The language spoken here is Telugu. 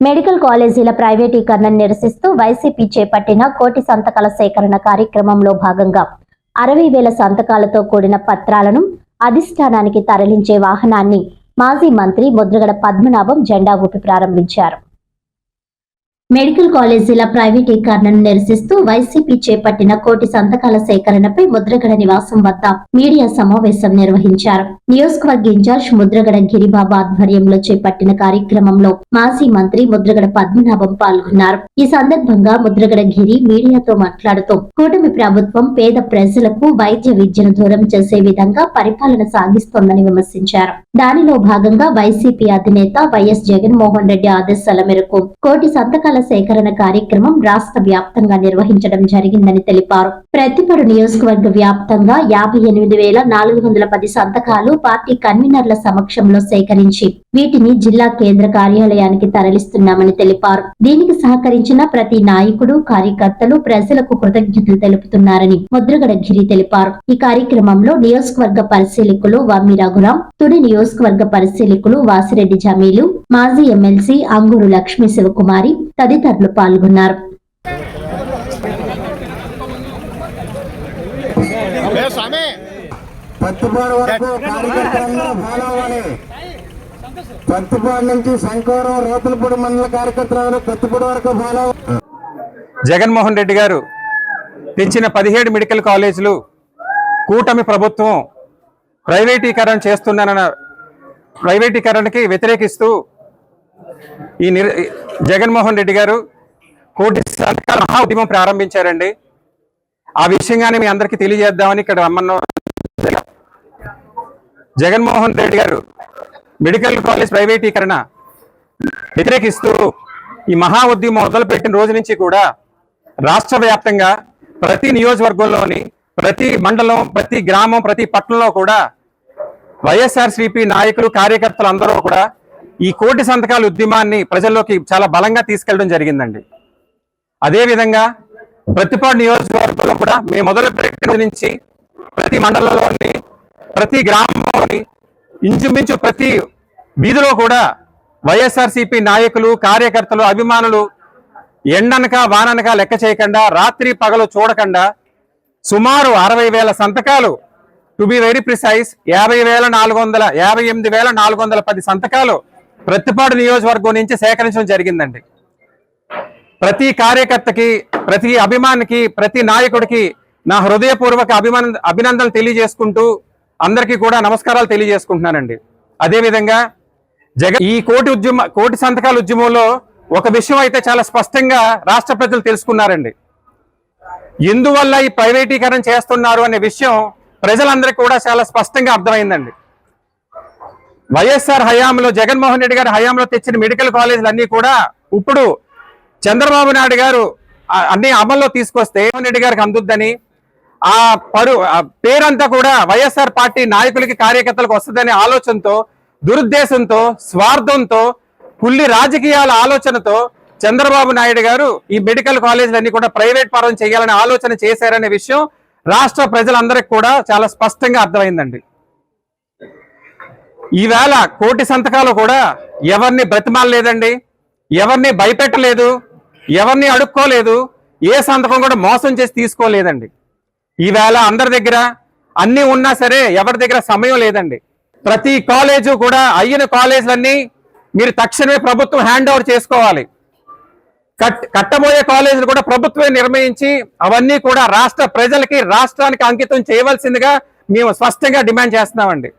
మెడికల్ కాలేజీల ప్రైవేటీకరణను నిరసిస్తూ వైసీపీ చేపట్టిన కోటి సంతకాల సేకరణ కార్యక్రమంలో భాగంగా అరవై వేల సంతకాలతో కూడిన పత్రాలను అధిష్టానానికి తరలించే వాహనాన్ని మాజీ మంత్రి ముద్రగడ పద్మనాభం జెండా ఊపి ప్రారంభించారు. మెడికల్ కాలేజీల ప్రైవేటీకరణను నిరసిస్తూ వైసీపీ చేపట్టిన కోటి సంతకాల సేకరణపై ముద్రగడ నివాసం వద్ద మీడియా సమావేశం నిర్వహించారు. నియోజకవర్గ ఇన్ఛార్జ్ ముద్రగడ గిరిబాబు ఆధ్వర్యంలో చేపట్టిన కార్యక్రమంలో మాజీ మంత్రి ముద్రగడ పద్మనాభం పాల్గొన్నారు. ఈ సందర్భంగా ముద్రగడ గిరి మీడియాతో మాట్లాడుతూ కూటమి ప్రభుత్వం పేద ప్రజలకు వైద్య విద్యను దూరం చేసే విధంగా పరిపాలన సాగిస్తోందని విమర్శించారు. దానిలో భాగంగా వైసీపీ అధినేత వైఎస్ జగన్మోహన్ రెడ్డి ఆదేశాల మేరకు కోటి సంతకాల సేకరణ కార్యక్రమం రాష్ట్ర వ్యాప్తంగా నిర్వహించడం జరిగిందని తెలిపారు. ప్రతిపడు నియోజకవర్గ వ్యాప్తంగా యాభై ఎనిమిది వేల నాలుగు వందల పది సంతకాలు పార్టీ కన్వీనర్ల సమక్షంలో సేకరించి వీటిని జిల్లా కేంద్ర కార్యాలయానికి తరలిస్తున్నామని తెలిపారు. దీనికి సహకరించిన ప్రతి నాయకుడు కార్యకర్తలు ప్రజలకు కృతజ్ఞతలు తెలుపుతున్నారని ముద్రగడ గిరి తెలిపారు. ఈ కార్యక్రమంలో నియోజకవర్గ పరిశీలకులు వమ్మి రఘురాం తుడి నియోజకవర్గ పరిశీలకులు వాసిరెడ్డి జమీలు మాజీ ఎమ్మెల్సీ అంగూరు లక్ష్మీ శివకుమారి తదితరులు పాల్గొన్నారు. నుంచి శంకవరం రోతులపూడి మండల కార్యకర్తలు వరకు ఫాలో. జగన్మోహన్ రెడ్డి గారు తెచ్చిన పదిహేడు మెడికల్ కాలేజీలు కూటమి ప్రభుత్వం ప్రైవేటీకరణ చేస్తున్నానన్న ప్రైవేటీకరణకి వ్యతిరేకిస్తూ ఈ నిర్ జగన్మోహన్ రెడ్డి గారు కోటి సంతకాల మహా ఉద్యమం ప్రారంభించారండి. ఆ విషయంగానే మీ అందరికీ తెలియజేద్దామని ఇక్కడ రమ్మన్నాం జగన్మోహన్ రెడ్డి గారు మెడికల్ కాలేజ్ ప్రైవేటీకరణ వ్యతిరేకిస్తూ ఈ మహా ఉద్యమం మొదలుపెట్టిన రోజు నుంచి కూడా రాష్ట్ర వ్యాప్తంగా ప్రతి నియోజకవర్గంలోని ప్రతి మండలం ప్రతి గ్రామం ప్రతి పట్టణంలో కూడా వైఎస్ఆర్సీపీ నాయకులు కార్యకర్తలు అందరూ కూడా ఈ కోటి సంతకాల ఉద్యమాన్ని ప్రజల్లోకి చాలా బలంగా తీసుకెళ్ళడం జరిగిందండి. అదేవిధంగా ప్రతిపాడు నియోజకవర్గంలో కూడా మేము మొదలు పెట్టిన నుంచి ప్రతి మండలంలోని ప్రతి గ్రామంలోని ఇంచుమించు ప్రతి వీధిలో కూడా వైఎస్ఆర్సీపీ నాయకులు కార్యకర్తలు అభిమానులు ఎండనక వాననక లెక్క చేయకుండా రాత్రి పగలు చూడకుండా సుమారు అరవై వేల సంతకాలు టు బి వెరీ ప్రిసైజ్ యాభై వేల నాలుగు వందల యాభై ఎనిమిది వేల నాలుగు వందల పది సంతకాలు ప్రతిపాడు నియోజకవర్గం నుంచి సేకరించడం జరిగిందండి. ప్రతి కార్యకర్తకి ప్రతి అభిమానికి ప్రతి నాయకుడికి నా హృదయపూర్వక అభిమాన అభినందనలు తెలియజేసుకుంటూ అందరికీ కూడా నమస్కారాలు తెలియజేసుకుంటున్నానండి. అదేవిధంగా జగన్ ఈ కోటి ఉద్యమ కోటి సంతకాల ఉద్యమంలో ఒక విషయం అయితే చాలా స్పష్టంగా రాష్ట్ర ప్రజలు తెలుసుకున్నారండి. ఎందువల్ల ఈ ప్రైవేటీకరణ చేస్తున్నారు అనే విషయం ప్రజలందరికీ కూడా చాలా స్పష్టంగా అర్థమైందండి. వైఎస్ఆర్ హయాంలో జగన్మోహన్ రెడ్డి గారి హయాంలో తెచ్చిన మెడికల్ కాలేజీలు అన్ని కూడా ఇప్పుడు చంద్రబాబు నాయుడు గారు అన్ని అమల్లో తీసుకొస్తే జగన్మోహన్ రెడ్డి గారికి అందుద్దని ఆ పరు ఆ పేరంతా కూడా వైఎస్ఆర్ పార్టీ నాయకులకి కార్యకర్తలకు వస్తుందనే ఆలోచనతో దురుద్దేశంతో స్వార్థంతో కుల్లి రాజకీయాల ఆలోచనతో చంద్రబాబు నాయుడు గారు ఈ మెడికల్ కాలేజీలన్నీ కూడా ప్రైవేట్ పరం చేయాలనే ఆలోచన చేశారనే విషయం రాష్ట్ర ప్రజలందరికీ కూడా చాలా స్పష్టంగా అర్థమైందండి. ఈవేళ కోటి సంతకాలు కూడా ఎవరిని బ్రతిమాలలేదండి ఎవరిని భయపెట్టలేదు ఎవరిని అడుక్కోలేదు ఏ సంతకం కూడా మోసం చేసి తీసుకోలేదండి. ఈవేళ అందరి దగ్గర అన్నీ ఉన్నా సరే ఎవరి దగ్గర సమయం లేదండి. ప్రతి కాలేజు కూడా అయిన కాలేజీలన్నీ మీరు తక్షణమే ప్రభుత్వం హ్యాండ్ ఓవర్ చేసుకోవాలి. కట్ కట్టబోయే కాలేజీలు కూడా ప్రభుత్వమే నిర్ణయించి అవన్నీ కూడా రాష్ట్ర ప్రజలకి రాష్ట్రానికి అంకితం చేయవలసిందిగా మేము స్పష్టంగా డిమాండ్ చేస్తున్నామండి.